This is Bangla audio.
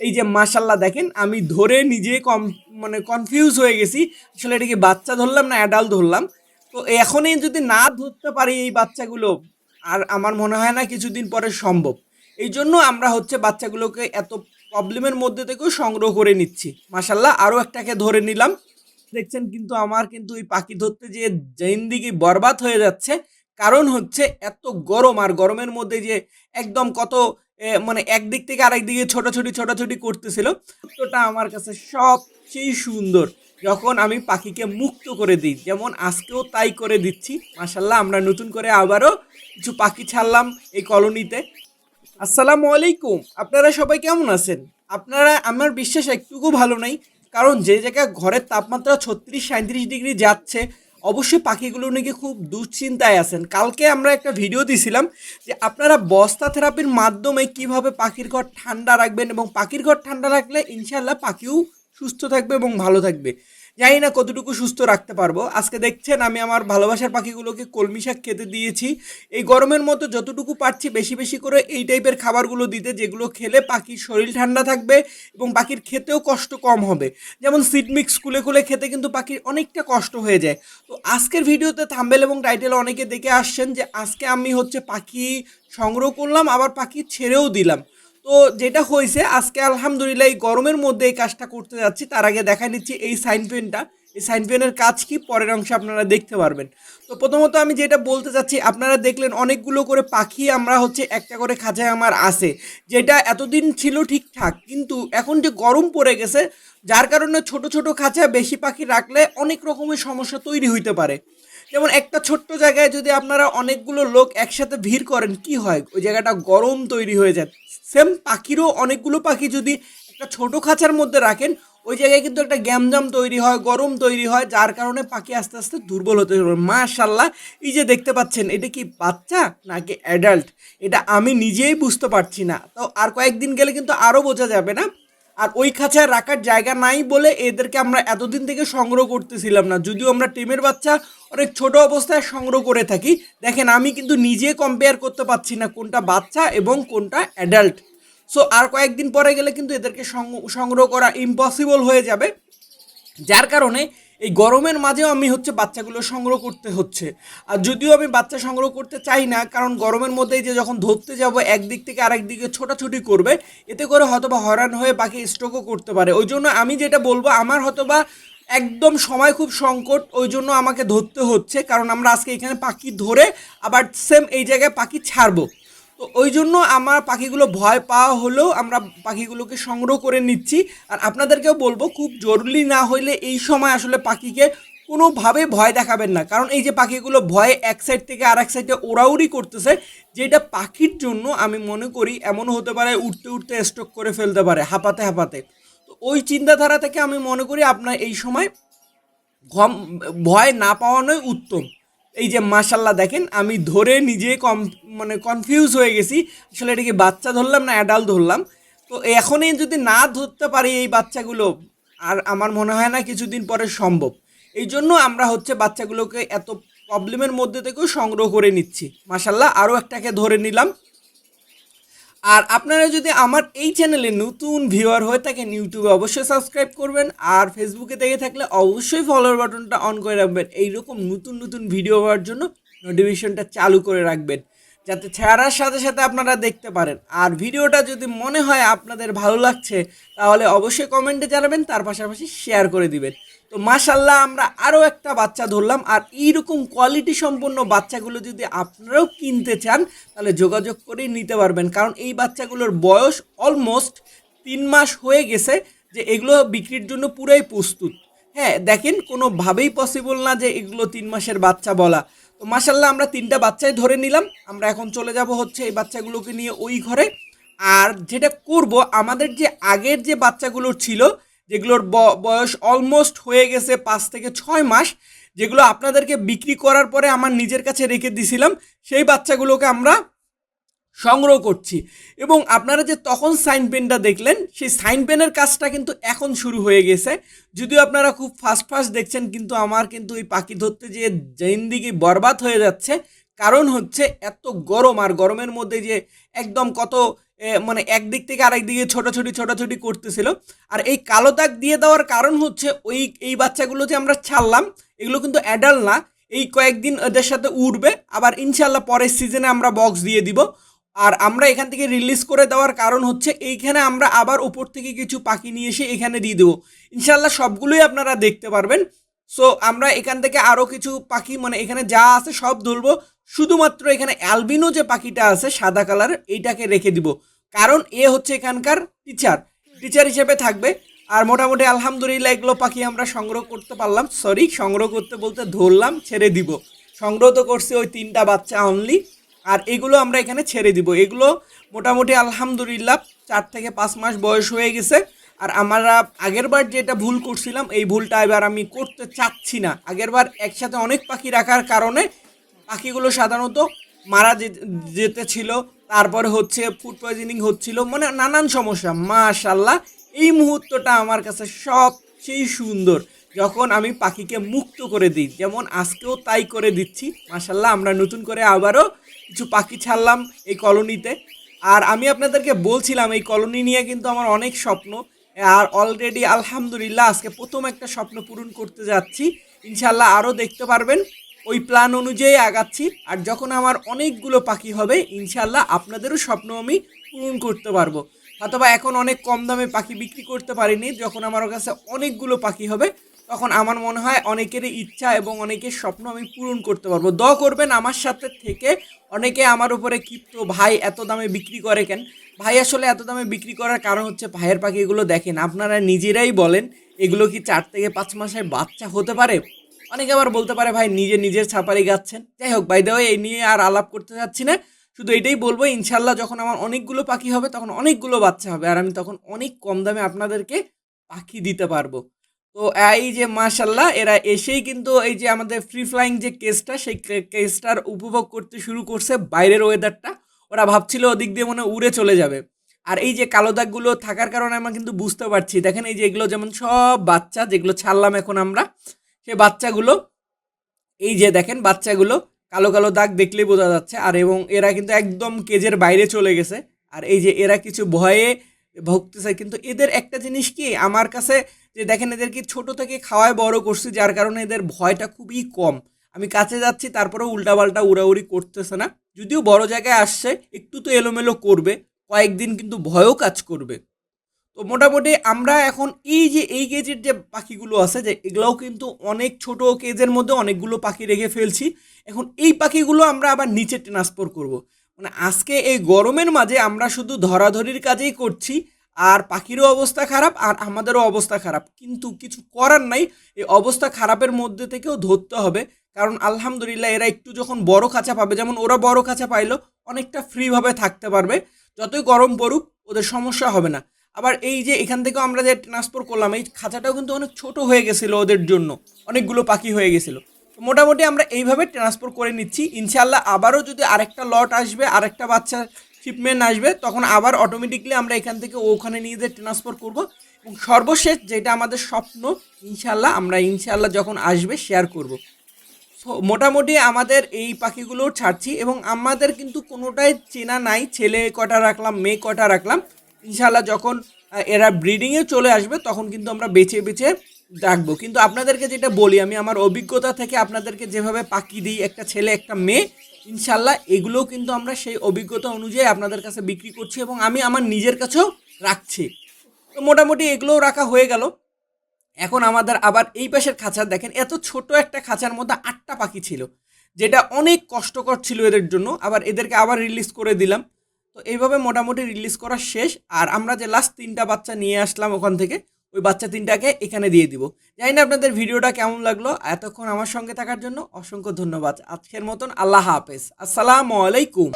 এই যে মাশাল্লাহ দেখেন, আমি ধরে নিজে কম মানে কনফিউজ হয়ে গেছি। আসলে এটা কি বাচ্চা ধরলাম না অ্যাডাল্ট ধরলাম? তো এখনই যদি না ধরতে পারি এই বাচ্চাগুলো, আর আমার মনে হয় না কিছুদিন পরে সম্ভব। এই জন্য আমরা হচ্ছে বাচ্চাগুলোকে এত প্রবলেমের মধ্যে থেকেও সংগ্রহ করে নিচ্ছি। মাশাল্লাহ আরও একটাকে ধরে নিলাম। দেখছেন কিন্তু আমার কিন্তু এই পাখি ধরতে যে জিন্দিগি বরবাদ হয়ে যাচ্ছে। কারণ হচ্ছে এত গরম, আর গরমের মধ্যে যে একদম কত মানে একদিক থেকে আরেক দিকে ছোটাছুটি ছোটাছুটি করতেছিল। মুহূর্তটা আমার কাছে সবচেয়ে সুন্দর। যখন আমি পাখিকে মুক্ত করে দিই, যেমন আজকেও তাই করে দিচ্ছি। মাসাল্লাহ আমরা নতুন করে আবারও কিছু পাখি ছাড়লাম এই কলোনিতে। আসসালামু আলাইকুম, আপনারা সবাই কেমন আছেন? আপনারা, আমার বিশ্বাস একটুকু ভালো নাই, কারণ যে জায়গায় ঘরের তাপমাত্রা ছত্রিশ সাঁত্রিশ ডিগ্রি যাচ্ছে অবশ্যই পাখিগুলো নাকি খুব দুশ্চিন্তায় আছেন। কালকে আমরা একটা ভিডিও দিছিলাম যে আপনারা বস্তা থেরাপির মাধ্যমে কীভাবে পাখির ঘর ঠান্ডা রাখবেন এবং পাখির ঘর ঠান্ডা রাখলে ইনশাল্লাহ পাখিও সুস্থ থাকবে এবং ভালো থাকবে। জানি না কতটুকু সুস্থ রাখতে পারব। আজকে দেখছেন, আমি আমার ভালোবাসার পাখিগুলোকে কলমি শাক খেতে দিয়েছি। এই গরমের মতো যতটুকু পারছি বেশি বেশি করে এই টাইপের খাবারগুলো দিতে, যেগুলো খেলে পাখির শরীর ঠান্ডা থাকবে এবং পাখির খেতেও কষ্ট কম হবে। যেমন সিড মিক্স খুলে খুলে খেতে কিন্তু পাখির অনেকটা কষ্ট হয়ে যায়। তো আজকের ভিডিওতে থাম্বেল এবং টাইটেল অনেকে দেখে আসছেন যে, আজকে আমি হচ্ছে পাখি সংগ্রহ করলাম, আবার পাখি ছেড়েও দিলাম। তো যেটা হয়েছে, আজকে আলহামদুলিল্লাহ এই গরমের মধ্যে এই কাজটা করতে যাচ্ছি। তার আগে দেখা নিচ্ছি এই সাইন পেনটা। এই সাইন পেনের কাজ কি? পরের অংশে আপনারা দেখতে পারবেন। তো প্রথমত আমি যেটা বলতে চাচ্ছি, আপনারা দেখলেন অনেকগুলো করে পাখি আমরা হচ্ছে একটা করে খাঁচায় আমার আছে, যেটা এতদিন ছিল ঠিকঠাক। কিন্তু এখন যে গরম পড়ে গেছে, যার কারণে ছোট ছোট খাঁচায় বেশি পাখি রাখলে অনেক রকমের সমস্যা তৈরি হইতে পারে। যেমন একটা ছোট্ট জায়গায় যদি আপনারা অনেকগুলো লোক একসাথে ভিড় করেন, কি হয়? ওই জায়গাটা গরম তৈরি হয়ে যায়। সেম পাখিরও অনেকগুলো পাখি যদি একটা ছোট খাঁচার মধ্যে রাখেন, ওই জায়গায় কিন্তু একটা গ্যামজাম তৈরি হয়, গরম তৈরি হয়, যার কারণে পাখি আস্তে আস্তে দুর্বল হতে শুরু মাশাল্লাহ এই যে দেখতে পাচ্ছেন, এটা কি বাচ্চা নাকি অ্যাডাল্ট এটা আমি নিজেই বুঝতে পারছি না। তো আর কয়েকদিন গেলে কিন্তু আরও বোঝা যাবে না? আর ওই খাঁচায় রাখার জায়গা নাই বলে এদেরকে আমরা এতদিন থেকে সংগ্রহ করতেছিলাম না। যদিও আমরা টিমের বাচ্চা অনেক ছোট অবস্থায় সংগ্রহ করে থাকি। দেখেন, আমি কিন্তু নিজে কম্পেয়ার করতে পারছি না কোনটা বাচ্চা এবং কোনটা অ্যাডাল্ট সো আর কয়েকদিন পরে গেলে কিন্তু এদেরকে সংগ্রহ করা ইম্পসিবল হয়ে যাবে। যার কারণে এই গরমের মাঝেও আমি হচ্ছে বাচ্চাগুলো সংগ্রহ করতে হচ্ছে। আর যদিও আমি বাচ্চা সংগ্রহ করতে চাই না, কারণ গরমের মধ্যেই যে যখন ধরতে যাব, একদিক থেকে আরেক দিকে ছোটাছুটি করবে, এতে করে হয়তোবা হয়রান হয়ে বাকি স্ট্রোকও করতে পারে। ওই জন্য আমি যেটা বলব, আমার হয়তোবা একদম সময় খুব সংকট, ওই জন্য আমাকে ধরতে হচ্ছে, কারণ আমরা আজকে এখানে পাখি ধরে আবার সেম এই জায়গায় পাখি ছাড়বো। তো ওই জন্য আমার পাখিগুলো ভয় পাওয়া হলেও আমরা পাখিগুলোকে সংগ্রহ করে নিচ্ছি। আর আপনাদেরকেও বলব, খুব জরুরি না হইলে এই সময় আসলে পাখিকে কোনোভাবে ভয় দেখাবেন না। কারণ এই যে পাখিগুলো ভয়ে এক সাইড থেকে আর এক সাইডে ওড়াউড়ি করতেছে, যেটা পাখির জন্য আমি মনে করি এমনও হতে পারে উঠতে উঠতে স্ট্রোক করে ফেলতে পারে, হাঁপাতে হাঁপাতে। তো ওই চিন্তাধারা থেকে আমি মনে করি আপনার এই সময় ভয় না পাওয়ানোই উত্তম। এই যে মাশাল্লাহ দেখেন, আমি ধরে নিজে কম মানে কনফিউজ হয়ে গেছি। আসলে এটা কি বাচ্চা ধরলাম না অ্যাডাল্ট ধরলাম? তো এখনই যদি না ধরতে পারি এই বাচ্চাগুলো, আর আমার মনে হয় না কিছুদিন পরে সম্ভব। এই জন্য আমরা হচ্ছে বাচ্চাগুলোকে এত প্রবলেমের মধ্যে থেকেও সংগ্রহ করে নিচ্ছি। মাশাল্লাহ আরও একটাকে ধরে নিলাম। আর আপনারা যদি আমার এই চ্যানেলে নতুন ভিউয়ার হয়ে থাকেন, ইউটিউবে অবশ্যই সাবস্ক্রাইব করবেন আর ফেসবুকে দেখে থাকলে অবশ্যই ফলোয়ার বাটনটা অন করে রাখবেন। এইরকম নতুন নতুন ভিডিও পাওয়ার জন্য নোটিফিকেশনটা চালু করে রাখবেন, যাতে ছাড়ার সাথে সাথে আপনারা দেখতে পারেন। আর ভিডিওটা যদি মনে হয় আপনাদের ভালো লাগছে, তাহলে অবশ্যই কমেন্টে জানাবেন, তার পাশাপাশি শেয়ার করে দিবেন। তো মাশাল্লাহ আমরা আরও একটা বাচ্চা ধরলাম, আর এইরকম কোয়ালিটি সম্পন্ন বাচ্চাগুলো যদি আপনারাও কিনতে চান, তাহলে যোগাযোগ করেই নিতে পারবেন। কারণ এই বাচ্চাগুলোর বয়স অলমোস্ট তিন মাস হয়ে গেছে যে এগুলো বিক্রির জন্য পুরাই প্রস্তুত। হ্যাঁ দেখেন, কোনোভাবেই পসিবল না যে এগুলো তিন মাসের বাচ্চা বলা। তো মাসাল্লাহ আমরা তিনটা বাচ্চাই ধরে নিলাম। আমরা এখন চলে যাব হচ্ছে এই বাচ্চাগুলোকে নিয়ে ওই ঘরে। আর যেটা করব, আমাদের যে আগের যে বাচ্চাগুলো ছিল যেগুলোর বয়স অলমোস্ট হয়ে গেছে পাঁচ থেকে ছয় মাস, যেগুলো আপনাদেরকে বিক্রি করার পরে আমার নিজের কাছে রেখে দিছিলাম, সেই বাচ্চাগুলোকে আমরা সংগ্রহ করছি। এবং আপনারা যে তখন সাইন পেনটা দেখলেন, সেই সাইন পেনের কাজটা কিন্তু এখন শুরু হয়ে গেছে। যদিও আপনারা খুব ফাস্ট ফাস্ট দেখছেন, কিন্তু আমার কিন্তু এই পাখি ধরতে যে জিন্দিগি বরবাদ হয়ে যাচ্ছে। কারণ হচ্ছে এত গরম, আর গরমের মধ্যে যে একদম কত মানে একদিক থেকে আরেক দিকে ছোটাছুটি ছোটাছুটি করতেছিল। আর এই কালো দাগ দিয়ে দেওয়ার কারণ হচ্ছে ওই, এই বাচ্চাগুলো যে আমরা ছাড়লাম, এগুলো কিন্তু অ্যাডাল্ট না। এই কয়েকদিন ওদের সাথে উঠবে আবার ইনশাল্লাহ পরের সিজনে আমরা বক্স দিয়ে দিব। আর আমরা এখান থেকে রিলিজ করে দেওয়ার কারণ হচ্ছে, এইখানে আমরা আবার উপর থেকে কিছু পাখি নিয়ে এসে এখানে দিয়ে দেবো। ইনশাল্লাহ সবগুলোই আপনারা দেখতে পারবেন। সো আমরা এখান থেকে আরও কিছু পাখি মানে এখানে যা আছে সব ধরবো। শুধুমাত্র এখানে অ্যালবিনো যে পাখিটা আছে সাদা কালার, এইটাকে রেখে দিব। কারণ এ হচ্ছে এখানকার টিচার টিচার হিসেবে থাকবে। আর মোটামুটি আলহামদুলিল্লাহ এগুলো পাখি আমরা সংগ্রহ করতে পারলাম। সরি সংগ্রহ করতে বলতে ধরলাম, ছেড়ে দিব। সংগ্রহ তো করছি ওই তিনটা বাচ্চা অনলি আর এগুলো আমরা এখানে ছেড়ে দিব। এগুলো মোটামুটি আলহামদুলিল্লাহ চার থেকে পাঁচ মাস বয়স হয়ে গেছে। আর আমরা আগেরবার যেটা ভুল করছিলাম, এই ভুলটা এবার আমি করতে চাচ্ছি না। আগেরবার একসাথে অনেক পাখি রাখার কারণে পাখিগুলো সাধারণত মারা যেতে ছিল, তারপরে হচ্ছে ফুড পয়জনিং হচ্ছিল মানে নানান সমস্যা মাশাল্লাহ এই মুহূর্তটা আমার কাছে সবচেয়ে সুন্দর, যখন আমি পাখিকে মুক্ত করে দিই। যেমন আজকেও তাই করে দিচ্ছি মাশাল্লাহ আমরা নতুন করে আবারও কিছু পাখি ছাড়লাম এই কলোনিতে। আর আমি আপনাদেরকে বলছিলাম, এই কলোনি নিয়ে কিন্তু আমার অনেক স্বপ্ন। আর অলরেডি আলহামদুলিল্লাহ, আজকে প্রথম একটা স্বপ্ন পূরণ করতে যাচ্ছি। ইনশাল্লাহ আরও দেখতে পারবেন। ওই প্ল্যান অনুযায়ী আগাচ্ছি। আর যখন আমার অনেকগুলো পাখি হবে ইনশাল্লাহ আপনাদেরও স্বপ্ন আমি পূরণ করতে পারব। অথবা এখন অনেক কম দামে পাখি বিক্রি করতে পারিনি, যখন আমার কাছে অনেকগুলো পাখি হবে, তখন আমার মনে হয় অনেকেরই ইচ্ছা এবং অনেকের স্বপ্ন আমি পূরণ করতে পারব। দ করবেন আমার সাথে থেকে, অনেকে আমার উপরে ক্ষিপ্ত, ভাই, এত দামে বিক্রি করে কেন? ভাই, আসলে এত দামে বিক্রি করার কারণ হচ্ছে ভাইয়ের পাখি এগুলো দেখেন, আপনারা নিজেরাই বলেন, এগুলো কি চার থেকে পাঁচ মাসের বাচ্চা হতে পারে? অনেকে আবার বলতে পারে, ভাই, নিজে নিজের ছাপারি গাচ্ছেন। যাই হোক বাই দেওয়া এই নিয়ে আর আলাপ করতে চাচ্ছি না। শুধু এটাই বলব ইনশাল্লাহ যখন আমার অনেকগুলো পাখি হবে, তখন অনেকগুলো বাচ্চা হবে, আর আমি তখন অনেক কম দামে আপনাদেরকে পাখি দিতে পারব। তো এই যে মাশাল্লাহ এরা এসেই কিন্তু এই যে, আমাদের ফ্রি ফ্লাইং যে কেসটা সেই কেসটার উপভোগ করতে শুরু করছে বাইরের ওয়েদারটা ওরা ভাবছিল ওদিক দিয়ে মনে উড়ে চলে যাবে। আর এই যে, কালো দাগগুলো থাকার কারণে আমরা কিন্তু বুঝতে পারছি। দেখেন এই যে, এগুলো যেমন সব বাচ্চা, যেগুলো ছাড়লাম এখন আমরা সেই বাচ্চাগুলো, এই যে দেখেন বাচ্চাগুলো, কালো কালো দাগ দেখলেই বোঝা যাচ্ছে। আর এবং এরা কিন্তু একদম কেজের বাইরে চলে গেছে। আর এই যে এরা কিছু ভয়ে ভুগতেছে, কিন্তু এদের একটা জিনিস কি, আমার কাছে যে দেখেন এদেরকে ছোট থেকে খাওয়ায় বড় করছি, যার কারণে এদের ভয়টা খুবই কম। আমি কাছে যাচ্ছি, তারপরেও উল্টাপাল্টা উড়াউড়ি করতেছে না। যদিও বড় জায়গায় আসছে, একটু তো এলোমেলো করবে, কয়েকদিন কিন্তু ভয়ও কাজ করবে। তো মোটামুটি আমরা এখন এই যে এই কেজের যে পাখিগুলো আছে, যে এগুলোও কিন্তু অনেক ছোট কেজের মধ্যে অনেকগুলো পাখি রেখে ফেলছি। এখন এই পাখিগুলো আমরা আবার নিচে ট্রান্সফার করব। মানে আজকে এই গরমের মাঝে আমরা শুধু ধরাধরির কাজেই করছি, আর পাখিরও অবস্থা খারাপ, আর আমাদেরও অবস্থা খারাপ। কিন্তু কিছু করার নাই, এই অবস্থা খারাপের মধ্যে থেকেও ধরতে হবে। কারণ আলহামদুলিল্লাহ এরা একটু যখন বড় খাঁচা পাবে, যেমন ওরা বড় খাঁচা পাইলো অনেকটা ফ্রিভাবে থাকতে পারবে। যতই গরম পড়ুক, ওদের সমস্যা হবে না। আবার এই যে এখান থেকেও আমরা যে ট্রান্সফার করলাম, এই খাঁচাটাও কিন্তু অনেক ছোট হয়ে গেছিল ওদের জন্য। অনেকগুলো পাখি হয়ে গেছিল। মোটামুটি আমরা এইভাবে ট্রান্সফার করে নিচ্ছি। ইনশাল্লাহ আবারও যদি আরেকটা লট আসবে, আরেকটা বাচ্চা শিপমেন্ট আসবে, তখন আবার অটোমেটিকলি আমরা এখান থেকে ওখানে নিয়ে যেয়ে ট্রান্সফার করব। এবং সর্বশেষ যেটা আমাদের স্বপ্ন ইনশাল্লাহ আমরা ইনশাল্লাহ যখন আসবে শেয়ার করব। সো মোটামুটি আমাদের এই পাখিগুলো ছাড়ছি এবং আমাদের কিন্তু কোনোটাই চেনা নাই। ছেলে কটা রাখলাম, মেয়ে কটা রাখলাম। ইনশাল্লাহ যখন এরা ব্রিডিংয়ে চলে আসবে, তখন কিন্তু আমরা বেছে বেছে রাখব কিন্তু আপনাদেরকে যেটা বলি, আমি আমার অভিজ্ঞতা থেকে আপনাদেরকে যেভাবে পাখি দিই, একটা ছেলে, একটা মেয়ে ইনশাল্লাহ এগুলোও কিন্তু আমরা সেই অভিজ্ঞতা অনুযায়ী আপনাদের কাছে বিক্রি করছি এবং আমি আমার নিজের কাছেও রাখছি। তো মোটামুটি এগুলোও রাখা হয়ে গেল। এখন আমাদের আবার এই পাশের খাঁচা দেখেন, এত ছোট একটা খাঁচার মধ্যে আটটা পাখি ছিল, যেটা অনেক কষ্টকর ছিল এদের জন্য। আবার এদেরকে আবার রিলিজ করে দিলাম। তো এইভাবে মোটামুটি রিলিজ করা শেষ। আর আমরা যে লাস্ট তিনটা বাচ্চা নিয়ে আসলাম ওখান থেকে, ওই বাচ্চা তিনটাকে এখানে দিয়ে দিব। জানি না আপনাদের ভিডিওটা কেমন লাগল। এতক্ষণ আমার সঙ্গে থাকার জন্য অসংখ্য ধন্যবাদ। আজকের মতন আল্লাহ হাফেজ। আসসালামু আলাইকুম।